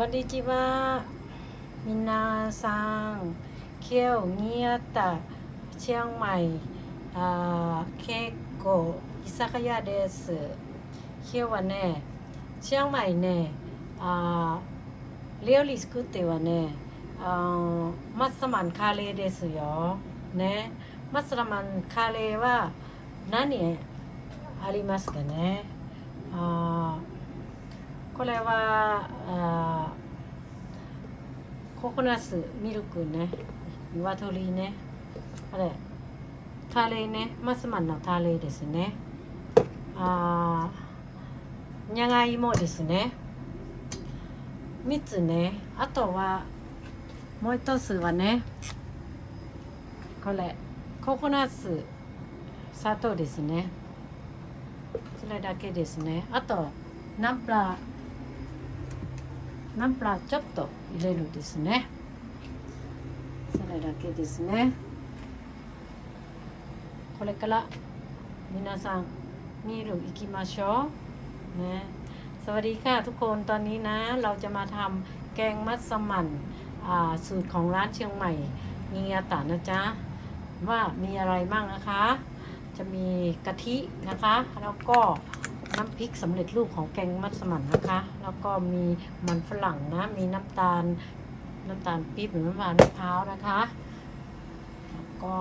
こんにちは。皆さん、今日にあったチェンマイ、あ結構居酒屋です。今日はね、チェンマイね、あ料理作ってはね、あマスマンカレーですよ。ね。マスマンカレーは何ありますかねあこれはあココナッツミルクね。鶏ね。あれタレね。マスマンのタレですね。あーじゃがいもですね。3つね。あとはもう一つはねこれココナッツ砂糖ですね。それだけですね。あとナンプラー。ナンプラーちょっと入れるですねそれだけですねこれから皆さん見る行きましょうねสวัสดีค่ะทุกคนตอนนี้นะ เราจะมาทำแกงมัสมั่นอ่าสูตรของร้านเชียงใหม่เงียตานะจ๊ะ ว่ามีอะไรบ้างนะคะ จะมีกะทินะคะ แล้วก็ น้ำพริกสำเร็จรูปของแกงมัสมั่นนะคะ แล้วก็มีมันฝรั่งนะ มีน้ำตาลน้ำตาลปี๊บหรือน้ำตาลมะพร้าวนะคะแล้วก็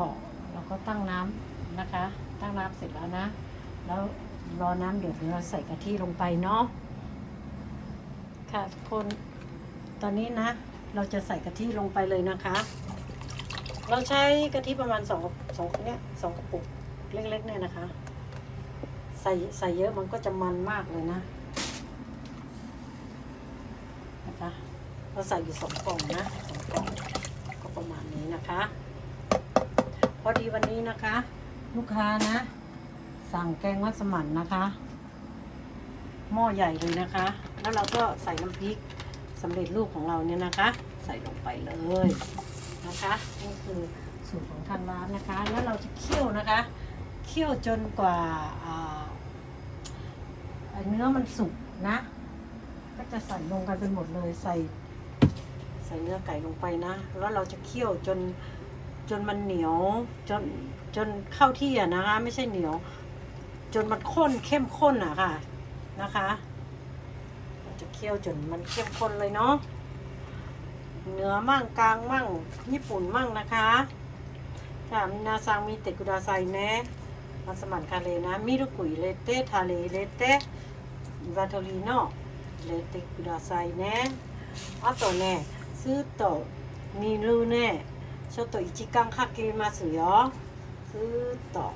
เราก็ตั้งน้ำนะคะ ตั้งน้ำเสร็จแล้วนะ แล้วรอน้ำเดือดเราใส่กะทิลงไปเนาะค่ะทุกคนตอนนี้นะ เราจะใส่กะทิลงไปเลยนะคะ เราใช้กะทิประมาณสองสองเนี่ยสองกระปุกเล็กๆเนี่ยนะคะ ใส่ใส่เยอะมันก็จะมันมากเลยนะนะคะเราใส่อยู่สองกล่องนะสองกล่องก็ประมาณนี้นะคะ พอดีวันนี้นะคะ ลูกค้านะ สั่งแกงมัสมั่นนะคะ หม้อใหญ่เลยนะคะ แล้วเราก็ใส่น้ำพริกสำเร็จรูปของเราเนี่ยนะคะ ใส่ลงไปเลยนะคะนี่คือสูตรของทางร้านนะคะ แล้วเราจะเคี่ยวนะคะ เคี่ยวจนกว่าเนื้อมันสุกนะ ก็จะใส่ลงกันเป็นหมดเลยใส่ ใส่เนื้อไก่ลงไปนะ แล้วเราจะเคี่ยวจนจนมันเหนียวจนจนเข้าที่อะนะคะ ไม่ใช่เหนียว จนมันข้นเข้มข้นอะค่ะนะคะเราจะเคี่ยวจนมันเข้มข้นเลยเนาะเหนือมั่งกลางมั่งญี่ปุ่นมั่งนะคะค่ะมินาซังมีเตกุดาไซเนะ มัสมั่นคาเลนะมิรุกุยเลเตทาเลเลเตวาโทลีโนเลเตกุดาไซเนะあとねスーッと煮るねちょっと1時間かけますよスーッと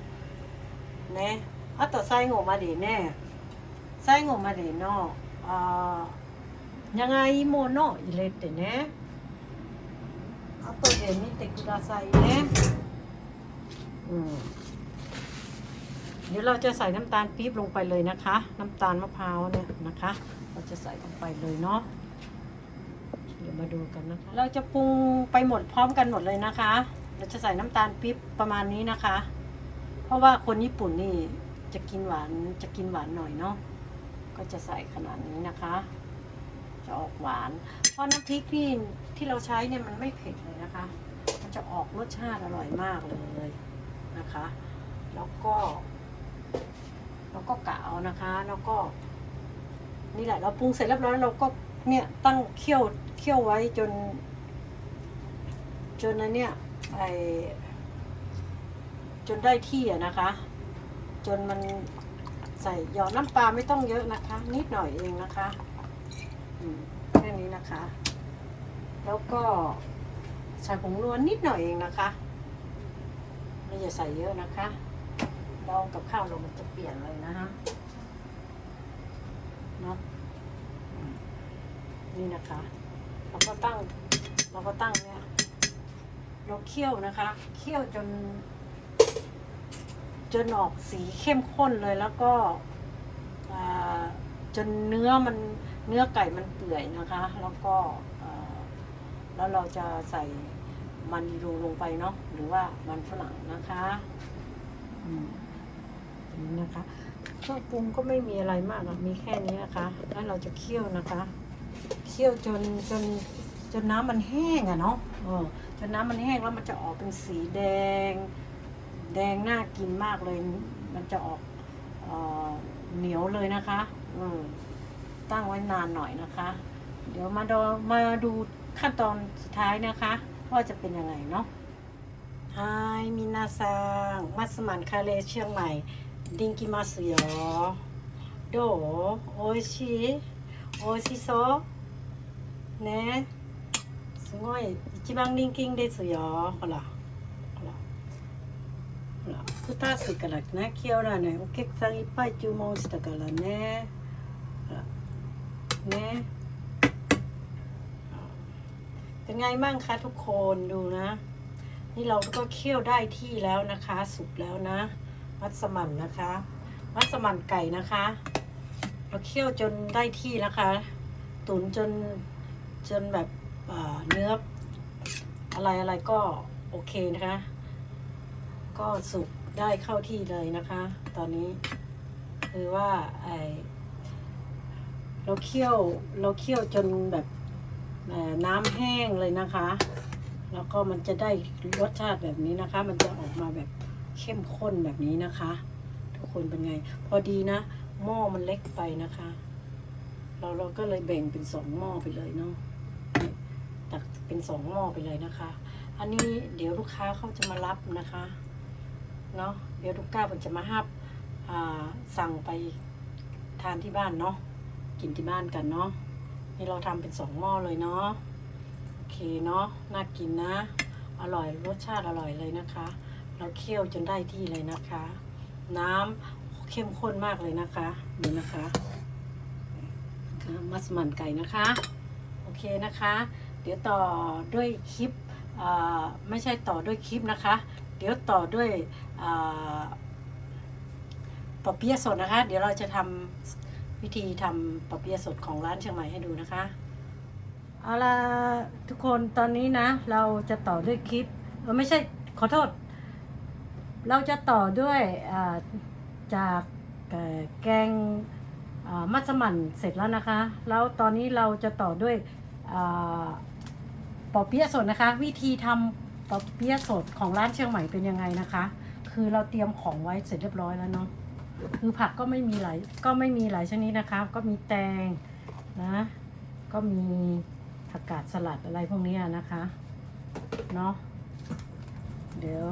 ねあと最後までね最後までのあ長芋の入れてね後で見てくださいねうん ดี๋ยวเราจะใส่น้ำตาลปี๊บลงไปเลยนะคะ น้ำตาลมะพร้าวเนี่ยนะคะ เราจะใส่ลงไปเลยเนาะเดี๋ยวมาดูกันนะคะ เราจะปรุงไปหมดพร้อมกันหมดเลยนะคะ เราจะใส่น้ำตาลปี๊บประมาณนี้นะคะ เพราะว่าคนญี่ปุ่นนี่จะกินหวานจะกินหวานหน่อยเนาะก็จะใส่ขนาดนี้นะคะ จะออกหวาน เพราะน้ำพริกนี่ที่เราใช้เนี่ยมันไม่เผ็ดเลยนะคะ มันจะออกรสชาติอร่อยมากเลยนะคะ แล้วก็ แล้วก็กะเอานะคะ แล้วก็นี่แหละ เราปรุงเสร็จเรียบร้อยเราก็เนี่ยตั้งเคี่ยวเคี่ยวไว้จน จนนะเนี่ยไอจนได้ที่อะนะคะ จนมันใส่หยอดน้ำปลาไม่ต้องเยอะนะคะ นิดหน่อยเองนะคะแค่นี้นะคะ แล้วก็ใส่ผงนวลนิดหน่อยเองนะคะไม่อย่าใส่เยอะนะคะ ดองกับข้าวเรามันจะเปลี่ยนเลยนะฮะเนาะนี่นะคะ เราก็ตั้ง เราก็ตั้งเนี่ย เราเคี่ยวนะคะ เคี่ยวจน จนออกสีเข้มข้นเลยแล้วก็จนเนื้อมันเนื้อไก่มันเปื่อยนะคะ แล้วก็แล้วเราจะใส่มันรูลงไปเนาะหรือว่ามันฝรั่งนะคะ อืม นี้นะคะเครื่องปรุงก็ไม่มีอะไรมากอะมีแค่นี้นะคะ แล้วเราจะเคี่ยวนะคะ เคี่ยวจนจนจนน้ำมันแห้งอะเนาะจนน้ำมันแห้งแล้วมันจะออกเป็นสีแดง แดงน่ากินมากเลย มันจะออกเออเหนียวเลยนะคะเออตั้งไว้นานหน่อยนะคะ เดี๋ยวมาดูมาดูขั้นตอนสุดท้ายนะคะ ว่าจะเป็นยังไงเนาะไฮมินาซังมัสมันคาเลเชียงใหม่ ดิงกิมาสุโยโดโอชิโอชิโซねすごい一番人気ですよほらほらほら二つからね今日はねお客さんいっぱい注文したからねほらねเป็นไงบ้างคะทุกคนดูนะ นี่เราก็เคี่ยวได้ที่แล้วนะคะ สุกแล้วนะ มัสมั่นนะคะ มัสมั่นไก่นะคะเราเคี่ยวจนได้ที่นะคะ ตุ๋นจนจนแบบเนื้ออะไรอะไรก็โอเคนะคะ ก็สุกได้เข้าที่เลยนะคะ ตอนนี้คือว่าไอเราเคี่ยวเราเคี่ยวจนแบบน้ำแห้งเลยนะคะ แล้วก็มันจะได้รสชาติแบบนี้นะคะ มันจะออกมาแบบ เข้มข้นแบบนี้นะคะ ทุกคนเป็นไง พอดีนะ หม้อมันเล็กไปนะคะ เราเราก็เลยแบ่งเป็นสองหม้อไปเลยเนาะตักเป็นสองหม้อไปเลยนะคะ อันนี้เดี๋ยวลูกค้าเขาจะมารับนะคะเนาะเดี๋ยวลูกค้าผมจะมาฮับสั่งไปทานที่บ้านเนาะกินที่บ้านกันเนาะนี่เราทำเป็นสองหม้อเลยเนาะโอเคเนาะน่ากินนะ อร่อยรสชาติอร่อยเลยนะคะ เราเคี่ยวจนได้ที่เลยนะคะ น้ำเข้มข้นมากเลยนะคะดูนะคะค่ะมัสมั่นไก่นะคะ โอเคนะคะ เดี๋ยวต่อด้วยคลิปไม่ใช่ต่อด้วยคลิปนะคะ เดี๋ยวต่อด้วยปอเปี๊ยะสดนะคะ เดี๋ยวเราจะทำวิธีทำปอเปี๊ยะสดของร้านเชียงใหม่ให้ดูนะคะเอาล่ะทุกคนตอนนี้นะ เราจะต่อด้วยคลิป เออไม่ใช่ขอโทษ เราจะต่อด้วยจากแกงมัสมั่นเสร็จแล้วนะคะ แล้วตอนนี้เราจะต่อด้วยปอเปี๊ยะสดนะคะ วิธีทำปอเปี๊ยะสดของร้านเชียงใหม่เป็นยังไงนะคะ คือเราเตรียมของไว้เสร็จเรียบร้อยแล้วเนาะคือผักก็ไม่มีหลายก็ไม่มีหลายชนิดนะคะ ก็มีแตงนะ ก็มีผักกาดสลัดอะไรพวกนี้นะคะเนาะ เดี๋ยว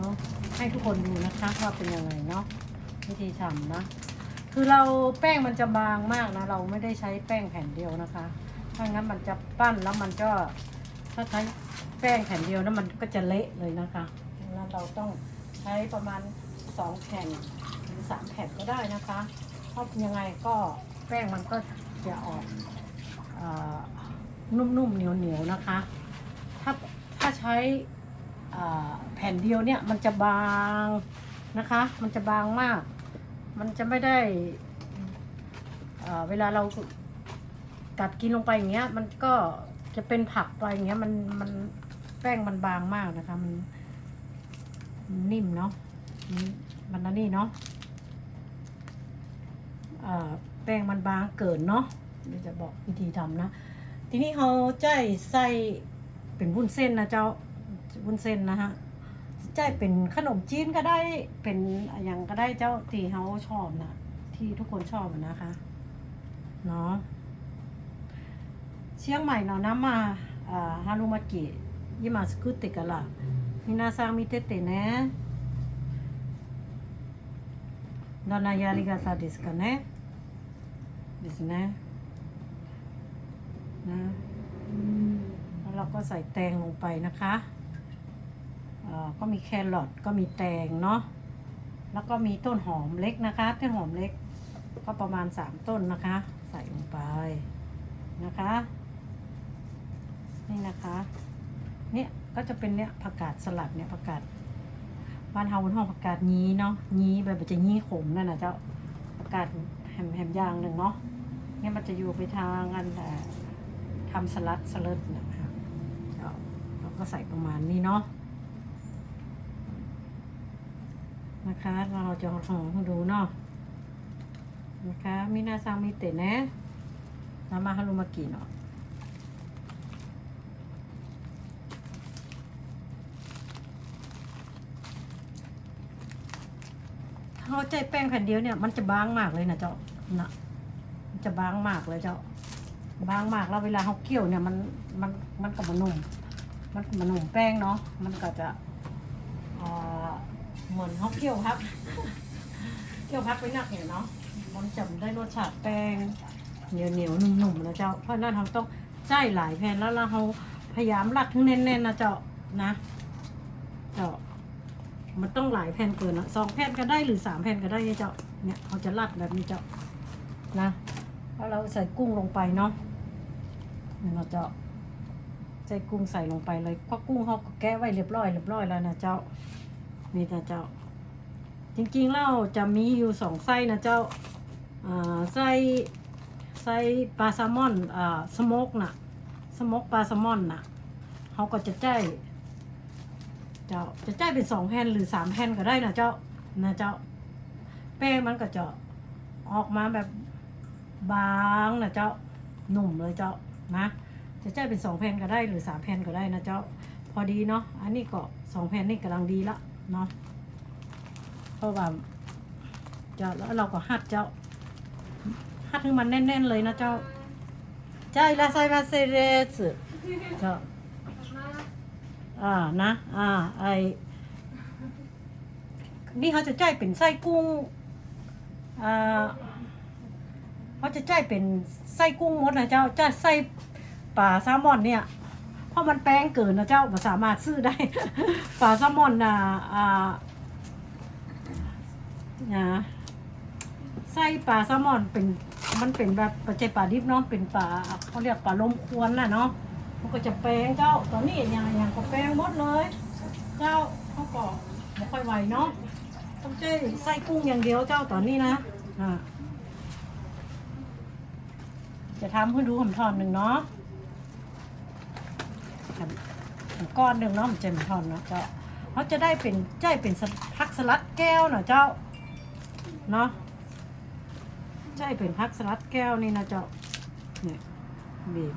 ให้ทุกคนดูนะคะว่าเป็นยังไงเนาะวิธีทำนะ คือเราแป้งมันจะบางมากนะ เราไม่ได้ใช้แป้งแผ่นเดียวนะคะถ้างั้นมันจะปั้นแล้วมันก็ถ้าใช้แป้งแผ่นเดียวนะมันก็จะเละเลยนะคะดังนั้นเราต้องใช้ประมาณสองแผ่นหรือสามแผ่นก็ได้นะคะเพราะยังไงก็แป้งมันก็จะออกเอ่อนุ่มๆเหนียวๆนะคะ ถ้าถ้าใช้ แผ่นเดียวเนี่ยมันจะบางนะคะ มันจะบางมาก มันจะไม่ได้เวลาเรากัดกินลงไปอย่างเงี้ย มันก็จะเป็นผักไปอย่างเงี้ยมันมันแป้งมันบางมากนะคะมันนิ่มเนาะมันมันนั่นนี่เนาะแป้งมันบางเกินเนาะเดี๋ยวจะบอกวิธีทำนะ ทีนี้เขาใจใส่เป็นวุ้นเส้นนะเจ้า วุ้นเส้นนะฮะใจเป็นขนมจีนก็ได้เป็นอย่างก็ได้เจ้าที่เขาชอบนะที่ทุกคนชอบอะนะคะเนาะเชียงใหม่เนาะน้ำมาอ่าฮารุมากิยิมาสกุติกะละมินาซังมิเตเตเนะどんなやり方ですかねですねนะแล้วเราก็ใส่แตงลงไปนะคะเอ่อ ก็มีแครอทก็มีแตงเนาะแล้วก็มีต้นหอมเล็กนะคะ ต้นหอมเล็ก ก็ประมาณสามต้นนะคะ ใส่ลงไปนะคะ นี่นะคะเนี่ยก็จะเป็นเนี่ยผักกาดสลัดเนี่ยผักกาดบ้านเฮาบนห้องผักกาดยี้เนาะยี้แบบจะยี้ขมนั่นนะเจ้าผักกาดแหมแหมยางหนึ่งเนาะเนี่ยมันจะอยู่ไปทางอันแต่ทำสลัดสลัดนะคะเราก็ใส่ประมาณนี้เนาะ นะคะ เราจะลองดูเนาะนะคะมินาซางมิเตะนะนามาฮารุมากิเนาะถ้าเราใจแป้งแผ่นเดียวเนี่ยมันจะบางมากเลยนะเจ้านะมันจะบางมากเลยเจ้าบางมากแล้วเวลาเขาเกี่ยวเนี่ยมันมันมันกับมันนุ่มมันมันนุ่มแป้งเนาะมันก็จะอ๋อ เหมือนเขาเคี่ยวครับเคี่ยวพักไว้นักเนี่ยเนาะมันจะได้รสชาติแป้งเหนียวเหนียวนุ่มๆนะเจ้า เพราะนั้นเราต้องใจหลายแผ่นแล้วเราพยายามรัดให้แน่นๆนะเจ้านะเจ้ามันต้องหลายแผ่นเกินนะสองแผ่นก็ได้หรือสามแผ่นก็ได้เจ้าเนี่ยเขาจะรัดแบบนี้เจ้านะพอเราใส่กุ้งลงไปเนาะเนี่ยเราจะใส่กุ้งใส่ลงไปเลยเพราะกุ้งเขาก็แกะไว้เรียบร้อยเรียบร้อยแล้วนะเจ้า นี่นะเจ้า จริงๆแล้วจะมีอยู่สองไส้นะเจ้าอ่าไส้ไส้ปลาแซลมอนอ่าสโมกน่ะสโมกปลาแซลมอนน่ะเขาก็จะใจายเจ้าจะใจายเป็นสองแผ่นหรือสามแผ่นก็ได้นะเจ้านะเจ้า แป้งมันก็จะออกมาแบบบางนะเจ้าหนุ่มเลยเจ้านะจะใจายเป็นสองแผ่นก็ได้หรือสามแผ่นก็ได้นะเจ้า พอดีเนาะอันนี้ก็สองแผ่นนี่กำลังดีละ เนาะเพราะว่าเจ้าแล้วเราก็หัดเจ้าหัดให้มันแน่น ๆ เลยนะเจ้าใจละไซมาเซเรสเจ้าอ่านะ อ่าไอนี่เขาจะใจเป็นไส้กุ้งอ่าเขาจะใจเป็นไส้กุ้งมดนะเจ้าจะไส้ปลาแซลมอนเนี่ย เพราะมันแป้งเกินนะเจ้าสามารถซื้อได้ปลาแซลมอนนะอ่านะไส้ปลาแซลมอนเป็นมันเป็นแบบปัจจัยปลาดิบเนาะเป็นปลาเขาเรียกปลาลมควนน่ะเนาะมันก็จะแป้งเจ้าตอนนี้อย่างอย่างก็แป้งหมดเลย เจ้าเขาก็ไม่ค่อยไหวเนาะต้องใช้ไส้กุ้งอย่างเดียวเจ้าตอนนี้นะอ่าจะทำให้ดูหอมทอนหนึ่งเนาะ ก้อนหนึ่งเนาะมันจะเป็นทอนเนาะเจ้าเขาจะได้เป็นใจเป็นพักสลัดแก้วเนาะเจ้าเนาะใจเป็นพักสลัดแก้วนี่นะเจ้าเนี่ยบีบ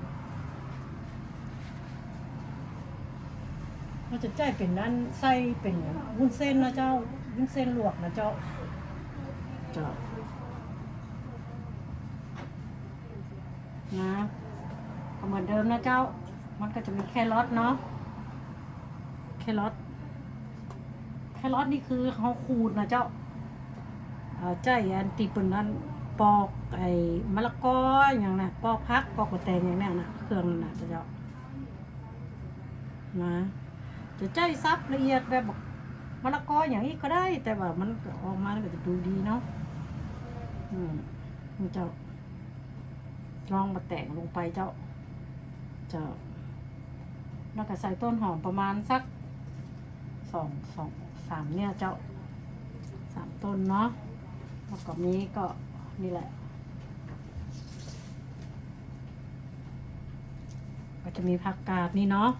เขาจะใจเป็นด้นไส้เป็นวุ้นเส้นนะเจ้าวุ้นเส้นลวกนะเจ้าเจ้านะเหมือนเดิมนะเจ้า มันก็จะมีแครอทเนาะแครอทแครอทนี่คือเขาขูดนะเจ้าเอ่อใจอันตีเป็นนั้นปอกไอ้มะละกออย่างน่ะปอกพักปอกกระแตงอย่างนี้ยนะเครื่องนั่นนะเจ้านะจะใจซับละเอียดแบบมะละกออย่างนี้ก็ได้ แต่ว่ามันออกมาแล้วก็จะดูดีเนาะอืมเจ้าลองมาแต่งลงไปเจ้า เจ้า แล้วก็ใส่ต้นหอมประมาณสักสองสองสามเนี่ยเจ้าสามต้นเนาะแล้วก็นี้ก็นี่แหละ ก็จะมีผักกาดนี่เนาะ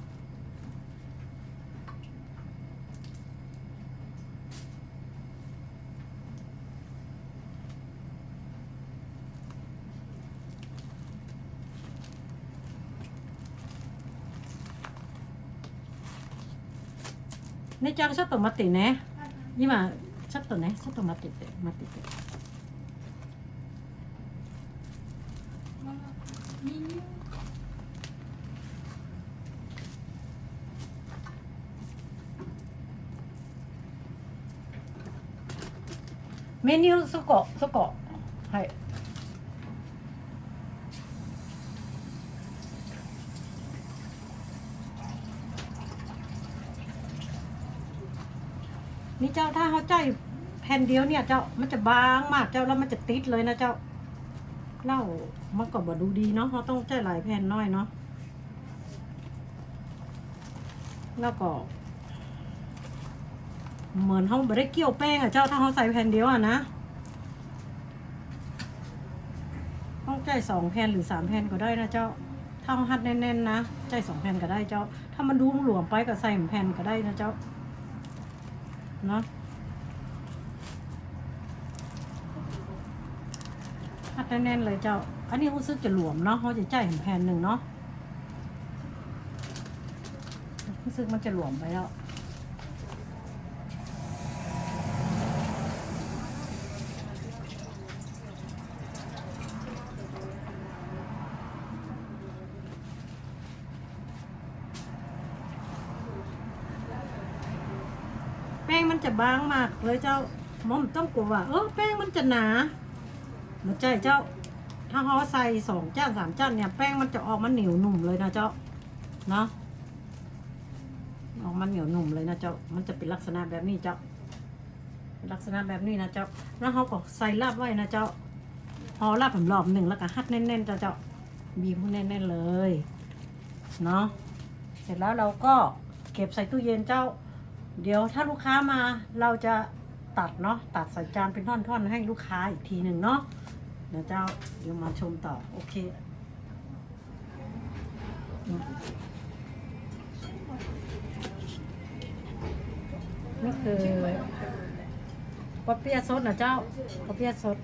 ねちゃんちょっと待ってね。今ちょっとねちょっと待ってて待ってて。メニューそこそこ。 เจ้าถ้าเขาใจแผ่นเดียวเนี่ย เจ้ามันจะบางมากเจ้าแล้วมันจะติดเลยนะเจ้าเล่ามันก็บ่ดูดีเนาะเขาต้องใจหลายแผ่นน้อยเนาะแล้วก็เหมือนเขาไม่ได้เกี่ยวแป้งอะเจ้าถ้าเขาใส่แผ่นเดียวอะนะต้องใจสองแผ่นหรือสามแผ่นก็ได้นะเจ้า ถ้าเขาหัดแน่นๆนะใจสองแผ่นก็ได้เจ้า ถ้ามันดูหลวมไปก็ใส่แผ่นก็ได้นะเจ้า เนาะหัดแน่นๆเลยเจ้า อันนี้รู้สึกจะหลวมเนาะเขาจะจ่ายแผ่นหนึ่งเนาะรู้สึกมันจะหลวมไปแล้ว บางมากเลยเจ้าหมอมต้องกลัวว่าเออแป้งมันจะหนาไม่ใช่เจ้า ถ้าเขาใส่สองจานสามจานเนี่ยแป้งมันจะออกมาเหนียวหนุ่มเลยนะเจ้าเนาะออกมาเหนียวหนุ่มเลยนะเจ้ามันจะเป็นลักษณะแบบนี้เจ้าลักษณะแบบนี้นะเจ้าแล้วเขาก็ใส่ลาบไว้นะเจ้าพอลาบผมรอบหนึ่งแล้วก็ฮัดแน่นๆเจ้าเจ้าบีบแน่นๆเลยเนาะเสร็จแล้วเราก็เก็บใส่ตู้เย็นเจ้า เดี๋ยวถ้าลูกค้ามาเราจะตัดเนาะตัดใส่จานเป็นท่อนๆ ให้ลูกค้าอีกทีหนึ่งเนาะเดี๋ยวเจ้าเดี๋ยวมาชมต่อ โอเคนี่คือปอเปียสดนะเจ้าปอเปียสด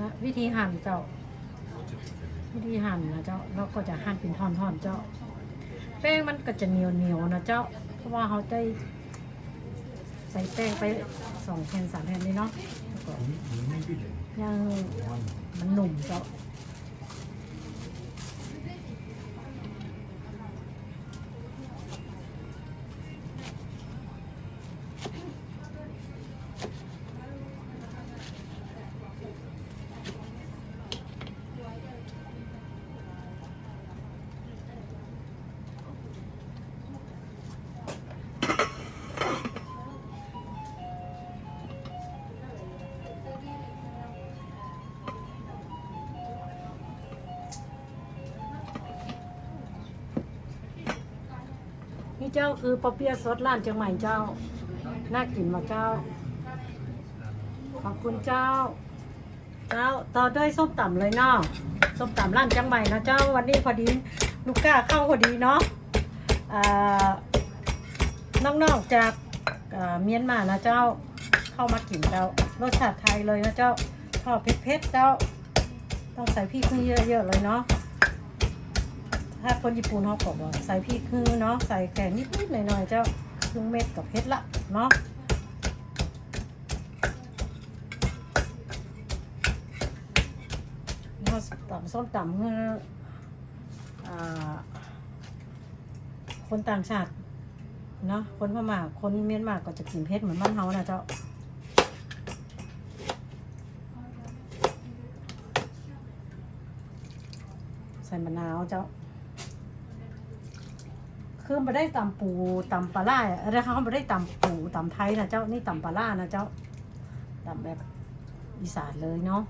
นะวิธีหั่นเจ้า วิธีหั่นนะเจ้าเราก็จะหั่นเป็นท่อนๆเจ้า แป้งมันก็จะเหนียวเหนียวๆนะเจ้า เพราะว่าเขาได้ใส่แป้งไปสองแผ่นสามแผ่นนี่เนาะแล้วก็ยังมันหนุ่มเจ้า เจ้าคือปอเปียะสดร้านเชียงใหม่เจ้า น่ากินมากเจ้า ขอบคุณเจ้า เจ้าต่อด้วยส้มตำเลยเนาะส้มตำร้านเชียงใหม่นะเจ้าวันนี้พอดีลูกก้าเข้าพอดีเนาะอ่าน้องๆจากเอ่อเมียนมานะเจ้า เข้ามากินเจ้ารสชาติไทยเลยนะเจ้าชอบเผ็ดๆเจ้า ต้องใส่พริกเยอะๆเลยเนาะ ถ้าคนญี่ปุ่นเขาบอกว่าใส่พริกคือเนาะใส่แกงนิดๆหน่อยๆเจ้าครึ่งเม็ดกับเพชรละเนาะเราตำส้มตำเพื่อคนต่างชาติเนาะคนพม่าคนเมียนมาก็จะกินเผ็ดเหมือนบ้านเฮานะเจ้าใส่มะนาวเจ้า คือไม่ได้ตำปูตำปลาล่าอะไรเขาไม่ได้ตำปูตำไทยนะเจ้านี่ตำปลาล่านะเจ้าตำแบบอีสานเลยเนาะ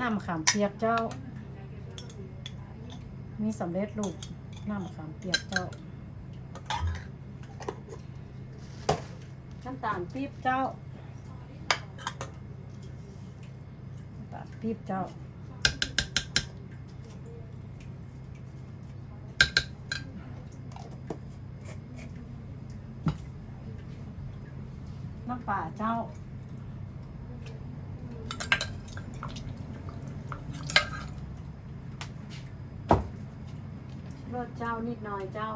น้ำมะขามเปียกเจ้า มีสำเร็จรูปน้ำมะขามเปียกเจ้าน้ำตาลปี๊บเจ้าน้ำตาลปี๊บเจ้า น้ำป่าเจ้า รสเจ้านิดหน่อยเจ้า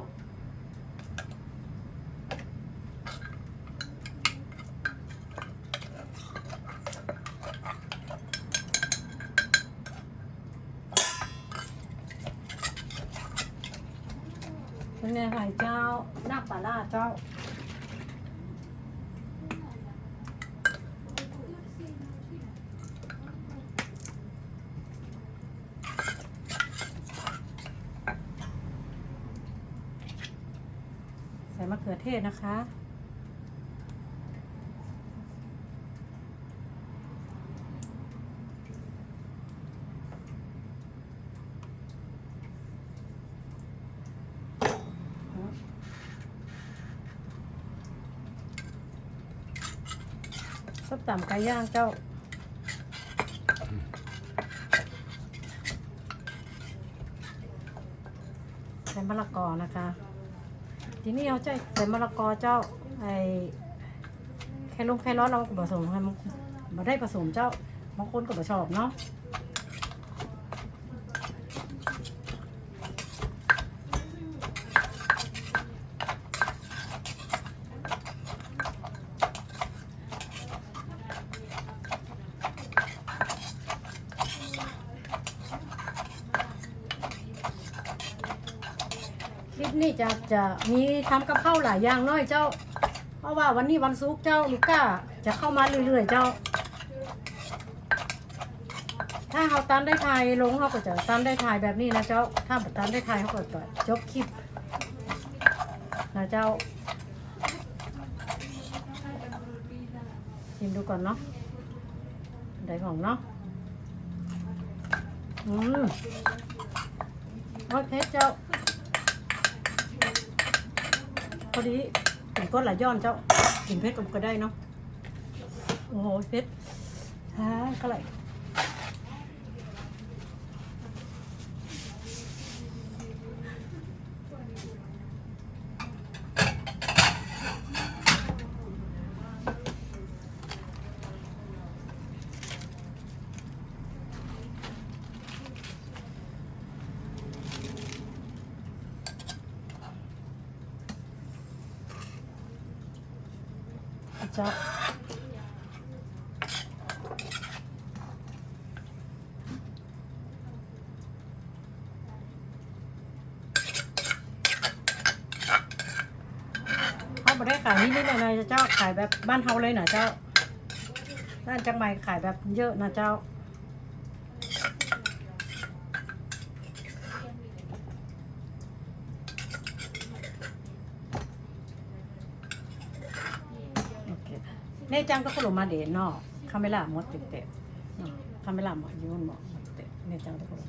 เป็นไงหายเจ้า น้ำปลาล่าเจ้า ใส่ มะเขือเทศนะคะ ส้มตำไก่ย่างเจ้าใส่มะละกอนะคะ ทีนี้เอาใจใส่มะละกอเจ้าไอ้แค่ลงแค่ร้อนเราก็ผสมให้มันมาได้ผสมเจ้าบางคนก็ไม่ชอบเนาะ วิตย์นี้จะจะมีทำกับข้าวหลายอย่างน้อยเจ้า เพราะว่าวันนี้วันศุกร์เจ้าลูก้าจะเข้ามาเรื่อยๆเจ้า ถ้าเขาตันได้ถ่ายลงเขาก็จะตันได้ถ่ายแบบนี้นะเจ้า ถ้าบ่ตันได้ถ่ายเขาก็จะจบคลิปนะเจ้าชิมดูก่อนเนาะได้ของเนาะอืมโอเคเจ้า พ อดีกินก้นหลายย้อนเจ้ากินเพชรก็ได้เนาะโอ้โหเพชรฮะก็ไหล จ้าเขาไม่ได้ขายนิดๆหน่อยๆเจ้าขายแบบบ้านเฮาเลยนะเจ้าบ้านจังใหม่ขายแบบเยอะนะเจ้า โอเค ちゃんが来るまでのカメラ持ってて、うん、カメラも自分も持って姉ちゃんのところに。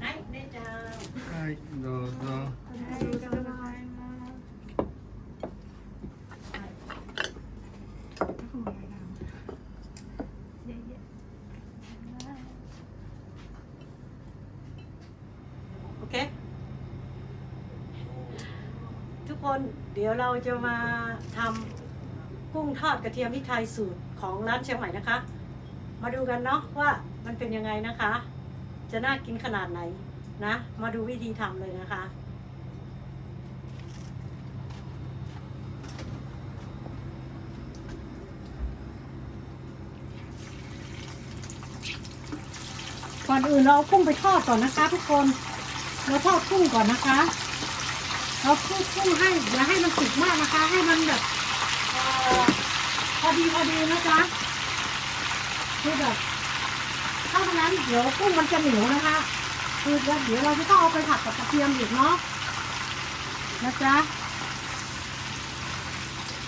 はい、姉ちゃん。はい、どうぞ。 จะมาทำกุ้งทอดกระเทียมพริกไทยสูตรของร้านเชียงใหม่นะคะ มาดูกันเนาะว่ามันเป็นยังไงนะคะ จะน่ากินขนาดไหนนะ มาดูวิธีทำเลยนะคะก่อนอื่นเราเอากุ้งไปทอดก่อนนะคะ ทุกคน เราทอดกุ้งก่อนนะคะ เราคลุกกุ้งให้อย่าให้มันสุกมากนะคะ ให้มันแบบอพอดีพอดีนะจ๊ะคือแบบถ้าไม่งั้นเดี๋ยวกุ้งมันจะเหนียวนะคะ คือเดี๋ยวเราจะต้องเอาไปผัดกับกระเทียมอีกเนาะนะจ๊ะ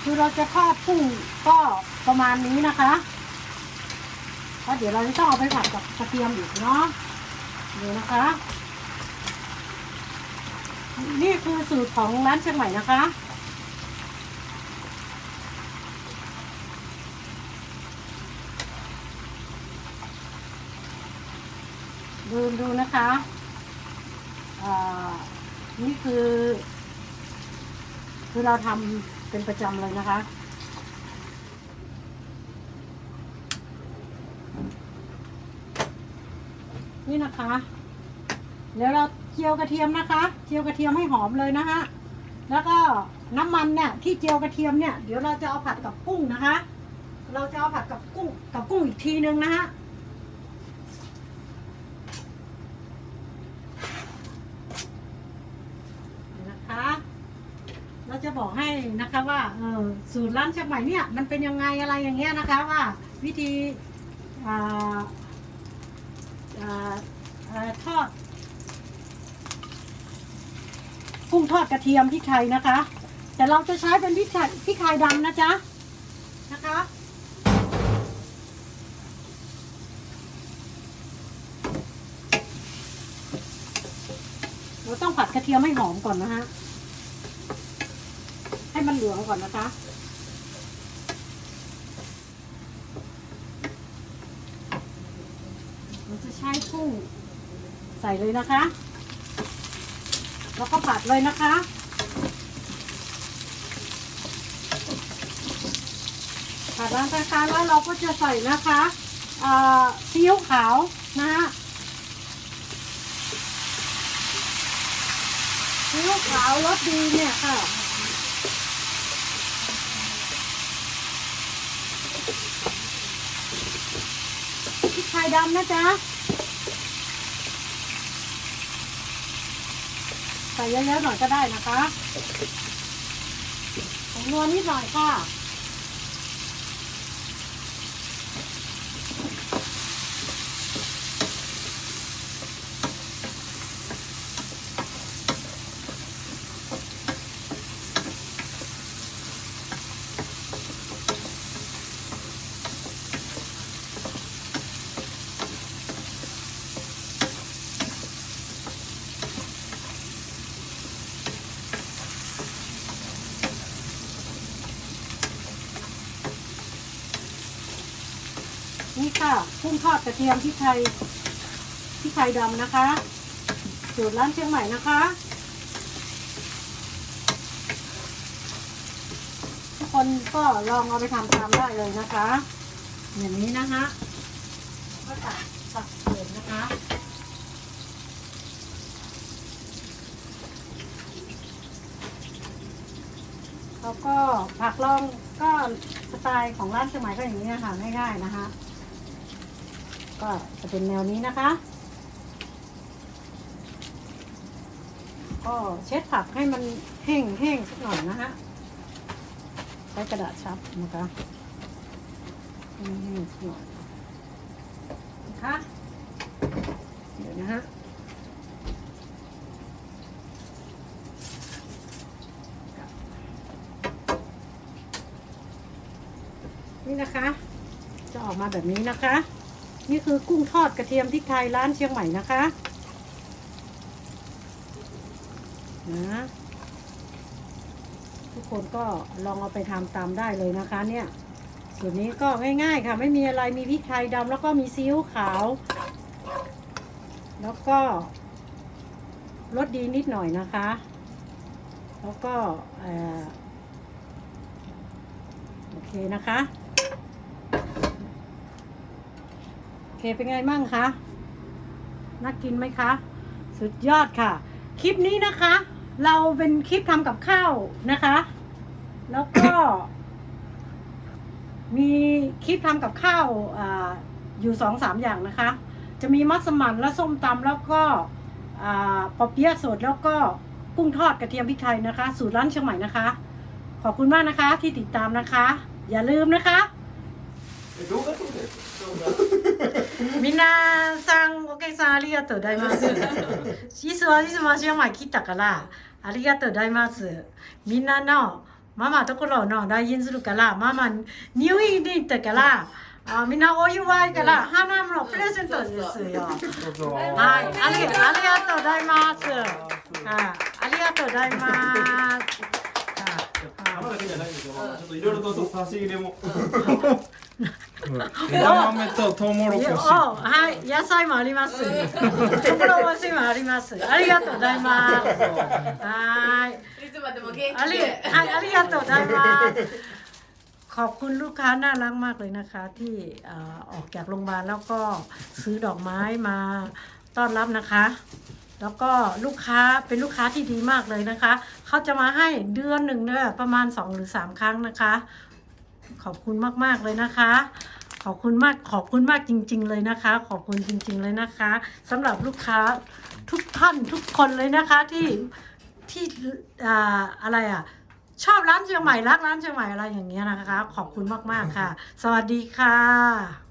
คือเราจะทอดกุ้งก็ประมาณนี้นะคะเพราะเดี๋ยวเราจะต้องเอาไปผัดกับกระเทียมอีกเนาะเดี๋ยนะคะ นี่คือสูตรของร้านเชียงใหม่นะคะ ดูดูนะคะอ่านี่คือ คือเราทำเป็นประจำเลยนะคะนี่นะคะเดี๋ยวเรา เจียวกระเทียมนะคะ เจียวกระเทียมให้หอมเลยนะคะแล้วก็น้ำมันเนี่ยที่เจียวกระเทียมเนี่ยเดี๋ยวเราจะเอาผัดกับกุ้งนะคะ เราจะเอาผัดกับกุ้งกับกุ้งอีกทีนึงนะคะนะคะเราจะบอกให้นะคะว่าเออสูตรร้านเชียงใหม่เนี่ยมันเป็นยังไงอะไรอย่างเงี้ยนะคะว่าวิธีอ่าอ่าอ่าทอด กุ้งทอดกระเทียมพริกไทยนะคะ แต่เราจะใช้เป็นพริกไทยพริกไทยดำนะจ๊ะนะคะเราต้องผัดกระเทียมให้หอมก่อนนะฮะ ให้มันเหลืองก่อนนะคะ เราจะใช้กุ้งใส่เลยนะคะ แล้วก็ผัดเลยนะคะ ผัดร้านคล้าแล้วเราก็จะใส่นะคะซีอิ๊วขาวนะฮะซีอิ๊วขาวรสดีเนี่ยค่ะพริกไทยดำนะจ๊ะ ใส่ เยอะๆหน่อยก็ได้นะคะผงนวลนิดหน่อยค่ะ นี่ค่ะกุ้ งทอดกระเทียมพริกไทยพริกไทยดำนะคะสูตรร้านเชียงใหม่นะคะ ทุกคนก็ลองเอาไปทำตามได้เลยนะคะ อย่างนี้นะคะก็ตักตักเสริมนะคะแล้วก็ผักลองก็สไตล์ของร้านเชียงใหม่ก็อย่างนี้นะคะง่ายๆนะคะ ก็จะเป็นแนวนี้นะคะ ก็เช็ดผักให้มันแห้งแห้งสักหน่อยนะคะใช้กระดาษชับนะคะให้มันแห้งสักหน่อยนะคะเดี๋ยวนะฮะนี่นะคะ จะออกมาแบบนี้นะคะ นี่คือกุ้งทอดกระเทียมพริกไทยร้านเชียงใหม่นะคะนะทุกคนก็ลองเอาไปทำตามได้เลยนะคะเนี่ยส่วนนี้ก็ง่ายๆค่ะ ไม่มีอะไรมีพริกไทยดำแล้วก็มีซีอิ๊วขาว แล้วก็รสดีนิดหน่อยนะคะ แล้วก็โอเคนะคะ โอ เคเป็นไงมั่งคะ น่ากินไหมคะ สุดยอดค่ะ คลิปนี้นะคะ เราเป็นคลิปทำกับข้าวนะคะ แล้วก็ มีคลิปทำกับข้าวอาอยู่สองสามอย่างนะคะ จะมีมัสมั่นและส้มตำแล้วก็อ่าปอเปี๊ยะสดแล้วก็กุ้งทอดกระเทียมพริกไทยนะคะ สูตรร้านเชียงใหม่นะคะ ขอบคุณมากนะคะที่ติดตามนะคะ อย่าลืมนะคะえ動画撮ったやつみな さんお客さんありがとうございます。いつはいつも足を前切ったからありがとうございます。みんなのママところの来園するからママ入院に行ったからあみんなお祝いから花のプレゼントですよ。はい、ありありがとうございます。はい、ありがとうございます。玉だけじゃないんですよ。ちょっといろいろと差し入れも。枝豆とトウモロコシいやおはい、野菜もあります。ところもしもあります。ありがとうございます。はい。いつまでも元あり気で。はい、ありがとうございます。ขอบคุณลูกค้าน่ารักมากเลยนะคะ ที่เอ่อออกจากโรงพยาบาลแล้วก็ซื้อดอกไม้มาต้อนรับนะคะ แล้วก็ลูกค้าเป็นลูกค้าที่ดีมากเลยนะคะ เขาจะมาให้เดือนหนึ่งเนี่ยประมาณสองหรือสามครั้งนะคะ ขอบคุณมากๆเลยนะคะ ขอบคุณมากขอบคุณมากจริง ๆ เลยนะคะ ขอบคุณจริง ๆ เลยนะคะสำหรับลูกค้าทุกท่านทุกคนเลยนะคะที่ที่อ่าอะไรอะชอบร้านเชียงใหม่รักร้านเชียงใหม่อะไรอย่างเงี้ยนะคะ ขอบคุณมากๆค่ะ สวัสดีค่ะ